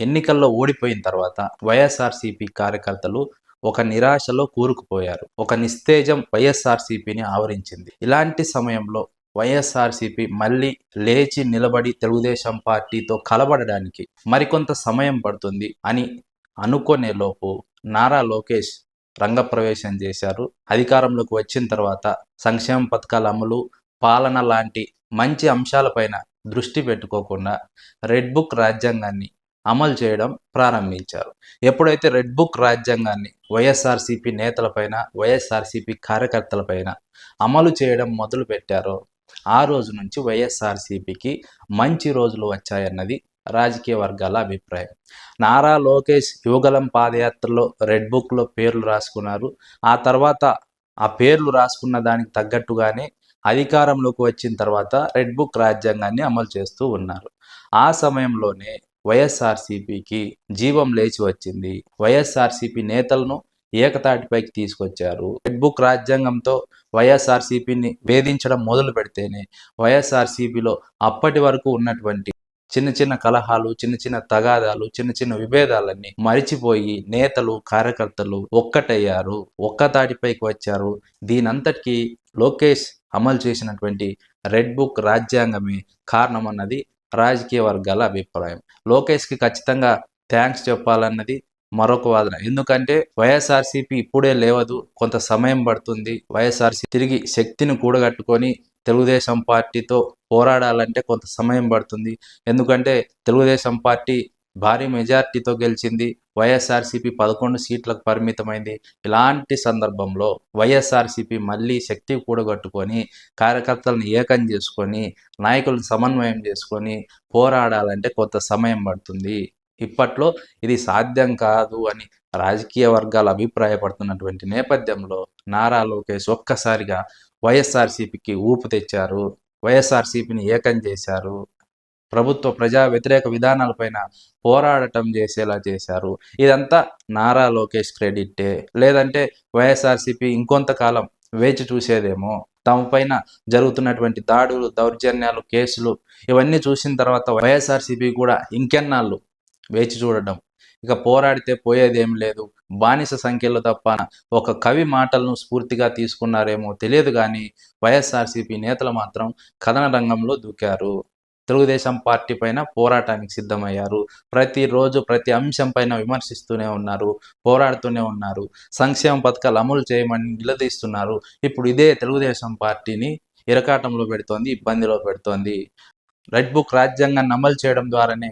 ఎన్నికల్లో ఓడిపోయిన తర్వాత వైఎస్ఆర్సీపీ కార్యకర్తలు ఒక నిరాశలో కూరుకుపోయారు. ఒక నిస్తేజం వైఎస్ఆర్సీపీని ఆవరించింది. ఇలాంటి సమయంలో వైఎస్ఆర్సీపీ మళ్ళీ లేచి నిలబడి తెలుగుదేశం పార్టీతో కలబడడానికి మరికొంత సమయం పడుతుంది అని అనుకునేలోపు నారా లోకేష్ రంగప్రవేశం చేశారు. అధికారంలోకి వచ్చిన తర్వాత సంక్షేమ పథకాల అమలు పాలన లాంటి మంచి అంశాలపైన దృష్టి పెట్టుకోకుండా రెడ్ బుక్ రాజ్యాంగాన్ని అమలు చేయడం ప్రారంభించారు. ఎప్పుడైతే రెడ్ బుక్ రాజ్యాంగాన్ని వైఎస్ఆర్సీపీ నేతలపైన వైఎస్ఆర్సీపీ కార్యకర్తలపైన అమలు చేయడం మొదలు పెట్టారో ఆ రోజు నుంచి వైఎస్ఆర్సీపీకి మంచి రోజులు వచ్చాయన్నది రాజకీయ వర్గాల అభిప్రాయం. నారా లోకేష్ యువగలం పాదయాత్రలో రెడ్ బుక్లో పేర్లు రాసుకున్నారు. ఆ తర్వాత ఆ పేర్లు రాసుకున్న దానికి తగ్గట్టుగానే అధికారంలోకి వచ్చిన తర్వాత రెడ్ బుక్ రాజ్యాంగాన్ని అమలు చేస్తూ ఉన్నారు. ఆ సమయంలోనే వైఎస్ఆర్సీపీకి జీవం లేచి వచ్చింది. వైఎస్ఆర్సీపీ నేతలను ఏకతాటిపైకి తీసుకొచ్చారు. రెడ్ బుక్ రాజ్యాంగంతో వైఎస్ఆర్సీపీని వేధించడం మొదలు పెడితేనే వైఎస్ఆర్సీపీలో అప్పటి వరకు ఉన్నటువంటి చిన్న చిన్న కలహాలు చిన్న చిన్న తగాదాలు చిన్న చిన్న విభేదాలన్నీ మరిచిపోయి నేతలు కార్యకర్తలు ఒక్కటయ్యారు. ఒక్కతాటిపైకి వచ్చారు. దీనంతటికీ లోకేష్ అమలు చేసినటువంటి రెడ్ బుక్ రాజ్యాంగమే కారణం అన్నది రాజకీయ వర్గాల అభిప్రాయం. లోకేష్కి ఖచ్చితంగా థ్యాంక్స్ చెప్పాలన్నది మరొక వాదన. ఎందుకంటే వైఎస్ఆర్సీపీ ఇప్పుడే లేవదు కొంత సమయం పడుతుంది. వైఎస్ఆర్సీ తిరిగి శక్తిని కూడగట్టుకొని తెలుగుదేశం పార్టీతో పోరాడాలంటే కొంత సమయం పడుతుంది. ఎందుకంటే తెలుగుదేశం పార్టీ భారీ మెజార్టీతో గెలిచింది వైఎస్ఆర్సీపీ పదకొండు సీట్లకు పరిమితమైంది. ఇలాంటి సందర్భంలో వైఎస్ఆర్సీపీ మళ్ళీ శక్తి కూడగట్టుకొని కార్యకర్తలను ఏకం చేసుకొని నాయకులను సమన్వయం చేసుకొని పోరాడాలంటే కొంత సమయం పడుతుంది. ఇప్పట్లో ఇది సాధ్యం కాదు అని రాజకీయ వర్గాలు అభిప్రాయపడుతున్నటువంటి నేపథ్యంలో నారా లోకేష్ ఒక్కసారిగా వైఎస్ఆర్సీపీకి ఊపు తెచ్చారు. వైఎస్ఆర్సీపీని ఏకం చేశారు. ప్రభుత్వ ప్రజా వ్యతిరేక విధానాలపైన పోరాడటం చేసేలా చేశారు. ఇదంతా నారా లోకేష్ క్రెడిట్టే లేదంటే వైఎస్ఆర్సీపీ ఇంకొంతకాలం వేచి చూసేదేమో. తమ పైన జరుగుతున్నటువంటి దాడులు దౌర్జన్యాలు కేసులు ఇవన్నీ చూసిన తర్వాత వైఎస్ఆర్సీపీ కూడా ఇంకెన్నాళ్ళు వేచి చూడడం. ఇక పోరాడితే పోయేదేం లేదు. బానిస సంఖ్యలో తప్ప ఒక కవి మాటలను స్ఫూర్తిగా తీసుకున్నారేమో తెలియదు కానీ వైఎస్ఆర్సీపీ నేతలు మాత్రం కథన రంగంలో దూకారు. తెలుగుదేశం పార్టీ పైన పోరాటానికి సిద్ధమయ్యారు. ప్రతిరోజు ప్రతి అంశం పైన విమర్శిస్తూనే ఉన్నారు పోరాడుతూనే ఉన్నారు. సంక్షేమ పథకాలు అమలు చేయమని నిలదీస్తున్నారు. ఇప్పుడు ఇదే తెలుగుదేశం పార్టీని ఇరకాటంలో పెడుతోంది ఇబ్బందిలో పెడుతోంది. రెడ్ బుక్ రాజ్యాంగాన్ని అమలు చేయడం ద్వారానే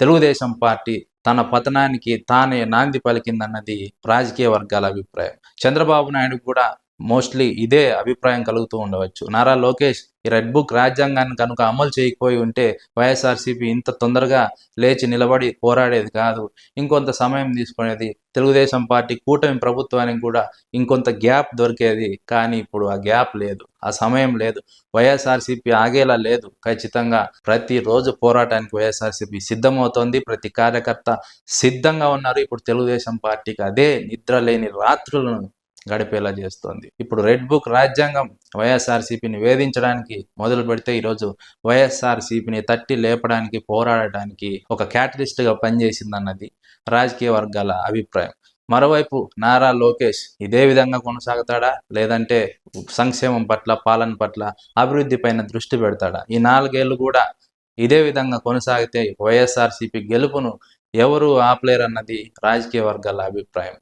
తెలుగుదేశం పార్టీ తన పతనానికి తానే నాంది పలికిందన్నది రాజకీయ వర్గాల అభిప్రాయం. చంద్రబాబు నాయుడు కూడా మోస్ట్లీ ఇదే అభిప్రాయం కలుగుతూ ఉండవచ్చు. నారా లోకేష్ ఈ రెడ్ బుక్ రాజ్యాంగాన్ని కనుక అమలు చేయకపోయి ఉంటే వైఎస్ఆర్సీపీ ఇంత తొందరగా లేచి నిలబడి పోరాడేది కాదు. ఇంకొంత సమయం తీసుకునేది తెలుగుదేశం పార్టీ కూటమి ప్రభుత్వానికి కూడా ఇంకొంత గ్యాప్ దొరికేది. కానీ ఇప్పుడు ఆ గ్యాప్ లేదు. ఆ సమయం లేదు. వైఎస్ఆర్సీపీ ఆగేలా లేదు. ఖచ్చితంగా ప్రతిరోజు పోరాటానికి వైఎస్ఆర్సీపీ సిద్ధమవుతోంది. ప్రతి కార్యకర్త సిద్ధంగా ఉన్నారు. ఇప్పుడు తెలుగుదేశం పార్టీకి అదే నిద్ర లేని రాత్రులను గడిపేలా చేస్తోంది. ఇప్పుడు రెడ్ బుక్ రాజ్యాంగం వైఎస్ఆర్సీపీని వేధించడానికి మొదలు పెడితే ఈరోజు వైఎస్ఆర్సీపీని తట్టి లేపడానికి పోరాడటానికి ఒక క్యాటలిస్ట్గా పనిచేసిందన్నది రాజకీయ వర్గాల అభిప్రాయం. మరోవైపు నారా లోకేష్ ఇదే విధంగా కొనసాగుతాడా? లేదంటే సంక్షేమం పట్ల పాలన పట్ల అభివృద్ధి పైన దృష్టి పెడతాడా? ఈ నాలుగేళ్ళు కూడా ఇదే విధంగా కొనసాగితే వైఎస్ఆర్సీపీ గెలుపును ఎవరు ఆపలేరన్నది రాజకీయ వర్గాల అభిప్రాయం.